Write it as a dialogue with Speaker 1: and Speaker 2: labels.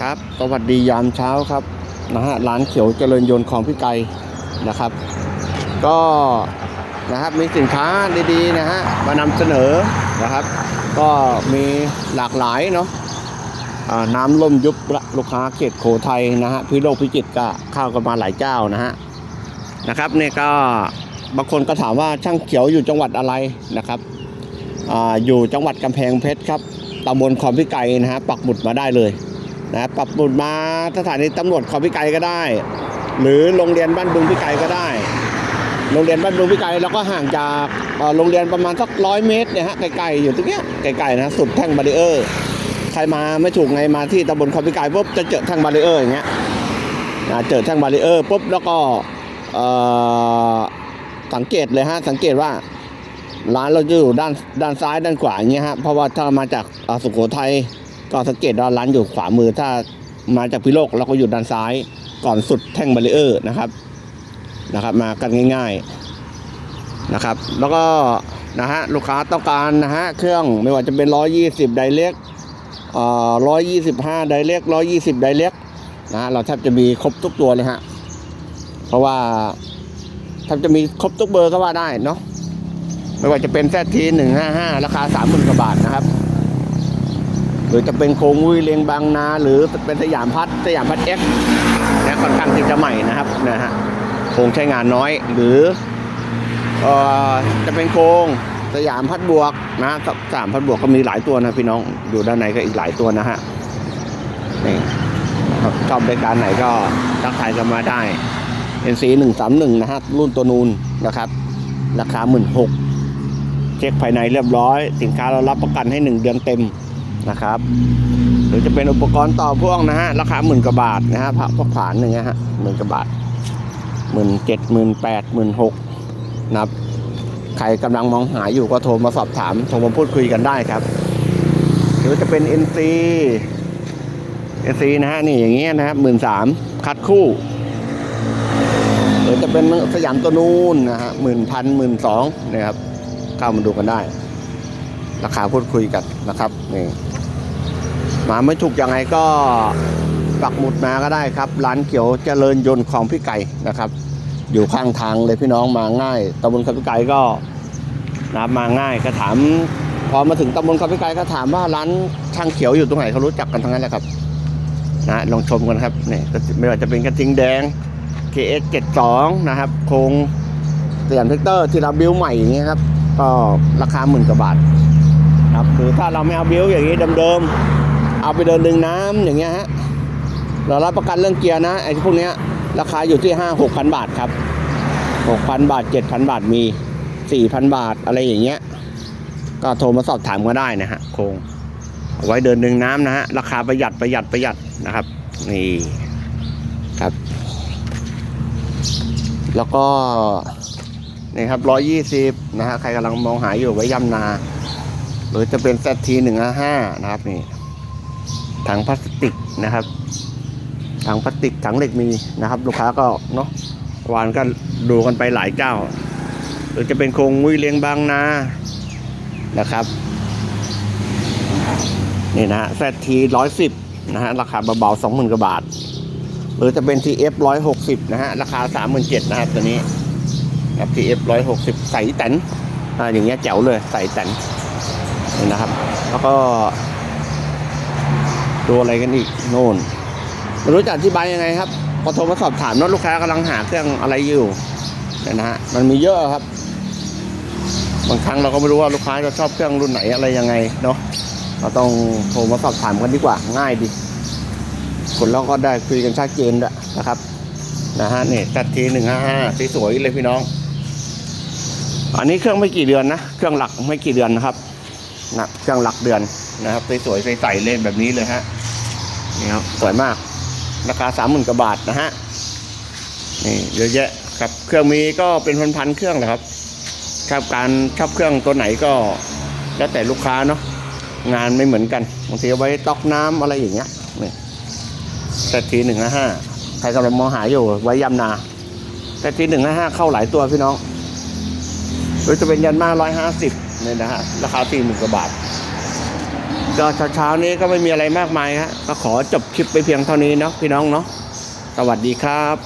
Speaker 1: ครับสวัสดียามเช้าครับนะฮะร้านเขียวเจริญยนต์ของพี่ไก่นะครับ ก็นะครับมีสินค้าดีๆนะฮะมานำเสนอนะครับ ก็มีหลากหลายเนาะน้ำล่มยุบล,ลูกค้าเขตโขทัยนะฮะพิโลกพิจิตก็เข้ากันมาหลายเจ้านะฮะนะครับเนี่ยก็บางคนก็ถามว่าช่างเขียวอยู่จังหวัดอะไรนะครับออยู่จังหวัดกำแพงเพชรครับตำบลคอมพิไก่นะฮะปักหมุดมาได้เลย นะปรับปรุงมาสถานีตำรวจขอพิไกก็ได้ หรือโรงเรียนบ้านดุงพิไกก็ได้ โรงเรียนบ้านดุงพิไกลเราก็ห่างจากโรงเรียนประมาณสักร้อยเมตรเนี่ยฮะไกลๆอยู่ตรงเนี้ยไกลๆนะสุดแท่งบารีเออร์ใครมาไม่ถูกไงมาที่ตำบลขอพิไกปุ๊บจะเจอแท่งบารีเออร์อย่างเงี้ยนะเจอแท่งบารีเออร์ปุ๊บแล้วก็สังเกตเลยฮะสังเกตว่าร้านเราจะอยู่ด้านด้านซ้ายด้านขวาอย่างเงี้ยฮะเพราะว่าถ้ามาจากสุโขทัย ก็สังเกตว่าร้านอยู่ขวามือถ้ามาจากพิโลกเราก็อยู่ด้านซ้ายก่อนสุดแท่งบารีเออร์นะครับนะครับ มากันง่าย ๆนะครับ แล้วก็นะฮะลูกค้าต้องการนะฮะเครื่องไม่ว่าจะเป็น 120 ไดเล็กเอ่อ125ไดเล็ก120ไดเล็กนะฮะเราแทบจะมีครบทุกตัวเลยฮะเพราะว่าแทบจะมีครบทุกเบอร์ก็ว่าได้เนาะไม่ว่าจะเป็นแซทีหนึ่งห้าห้าราคาสามหมื่นกว่าบาทนะครับ หรือจะเป็นโคงวุ้ยเลียงบางนา หรือเป็นสยามพัดสยามพัดเอ็กนะค่อนข้างที่จะใหม่นะครับนะฮะโคงใช้งานน้อยหรือเอ่อจะเป็นโคงสยามพัดบวกนะสยามพัดบวกก็มีหลายตัวนะพี่น้องอยู่ด้านในก็อีกหลายตัวนะฮะนี่นะครับชอบรายการไหนก็ทักทายกันมาได้ NC หนึ่งสามหนึ่งนะฮะรุ่นตัวนูนนะครับ ราคาหมื่นหกเช็คภายในเรียบร้อย สินค้าเรารับประกันให้หนึ่งเดือนเต็ม นะครับ หรือจะเป็นอุปกรณ์ต่อพ่วงนะฮะราคาหมื่นกว่าบาทนะฮะพระพกผานหนึ่งนะฮะหมื่นกว่าบาทหมื่นเจ็ดหมื่นแปดหมื่นหกนะครับใครกำลังมองหาอยู่ก็โทรมาสอบถามโทรมาพูดคุยกันได้ครับ หรือจะเป็น NC NC นะฮะนี่อย่างเงี้ยนะครับหมื่นสามคัดคู่ หรือจะเป็นสยามตัวนูนนะฮะหมื่นพันหมื่นสองนะครับเข้ามาดูกันได้ ราคาพูดคุยกันนะครับนี่มาไม่ถูกยังไงก็ปักหมุดมาก็ได้ครับ ร้านเขียวเจริญยนต์ของพี่ไก่นะครับ อยู่ข้างทางเลยพี่น้องมาง่ายตำบลคำพี่ไก่ก็นะมาง่ายก็ถาม พอมาถึงตำบลคำพี่ไก่ก็ถามว่าร้านช่างเขียวอยู่ตรงไหนเขารู้จักกันทั้งนั้นแหละครับนะลองชมกันครับนี่ไม่ว่าจะเป็นกระทิงแดง KS 72 นะครับ โครงสยามเทคเตอร์ที่เราบิวใหม่อย่างเงี้ยครับ ก็ราคาหมื่นกว่าบาท ครับหรือถ้าเราไม่เอาบิลอย่างนี้เดิมๆเอาไปเดินดึงน้ำอย่างเงี้ยฮะเรารับประกันเรื่องเกียร์นะไอ้พวกเนี้ยราคาอยู่ที่ห้าหกพันบาทครับหกพันบาทเจ็ดพันบาทมีสี่พันบาทอะไรอย่างเงี้ย ก็โทรมาสอบถามก็ได้นะฮะโครงเอาไว้เดินดึงน้ำนะฮะราคาประหยัดประหยัดประหยัดนะครับนี่ครับ แล้วก็นี่ครับร้อยยี่สิบนะฮะใครกำลังมองหาอยู่ไว้ย่ำนาห รือจะเป็นแซทีหนึ่งห้านะครับนี่ถังพลาสติกนะครับถังพลาสติกถังเหล็กมีนะครับ ลูกค้าก็เนาะวานก็ดูกันไปหลายเจ้า หรือจะเป็นโครงมุ้ยเลี้ยงบางนานะครับนี่นะฮะแซทีร้อยสิบนะฮะราคาเบาๆสองหมื่นกว่าบาท หรือจะเป็น TF ร้อยหกสิบนะฮะราคาสามหมื่นเจ็ดนะครับตัวนี้ครับ TF ร้อยหกสิบใส่แตนอ่าอย่างเงี้ยแจ๋วเลยใส่แตน นี่นะครับ แล้วก็ดูอะไรกันอีกโน่นไม่รู้จะอธิบายยังไงครับพอโทรมาสอบถามนอะลูกค้ากำลังหาเครื่องอะไรอยู่เนี่ยนะฮะมันมีเยอะครับบางครั้งเราก็ไม่รู้ว่าลูกค้าจะชอบเครื่องรุ่นไหนอะไรยังไงเนาะเราต้องโทรมาสอบถามกันดีกว่าง่ายดีคนเราก็ได้คุยกันชัดเจนด้วยนะครับนะฮะนี่ตัดทีหนึ่งห้าห้าสวยๆเลยพี่น้อง อันนี้เครื่องไม่กี่เดือนนะ เครื่องหลักไม่กี่เดือนนะครับ นะเครื่องหลักเดือนนะครับสวยๆใสๆเลยแบบนี้เลยฮะนี่ครับสวยมาก ราคาสามหมื่นกว่าบาทนะฮะนี่เยอะแยะครับเครื่องมีก็เป็นพันๆเครื่องนะครับชอบการชอบเครื่องตัวไหนก็ แล้วแต่ลูกค้าเนาะงานไม่เหมือนกันบางทีเอาไว้ต๊อกน้ำอะไรอย่างเงี้ยนี่เซตทีหนึ่งห้าใครกำลังมองหาอยู่ไว้ยำนาเซตทีหนึ่งห้าเข้าหลายตัวพี่น้องหรือจะเป็นยันมาร้อยห้าสิบ เนี่ยนะฮะราคาสี่หมื่นกว่าบาทก็เช้าๆนี้ก็ไม่มีอะไรมากมายฮะก็ขอจบคลิปไปเพียงเท่านี้เนาะพี่น้องเนาะสวัสดีครับ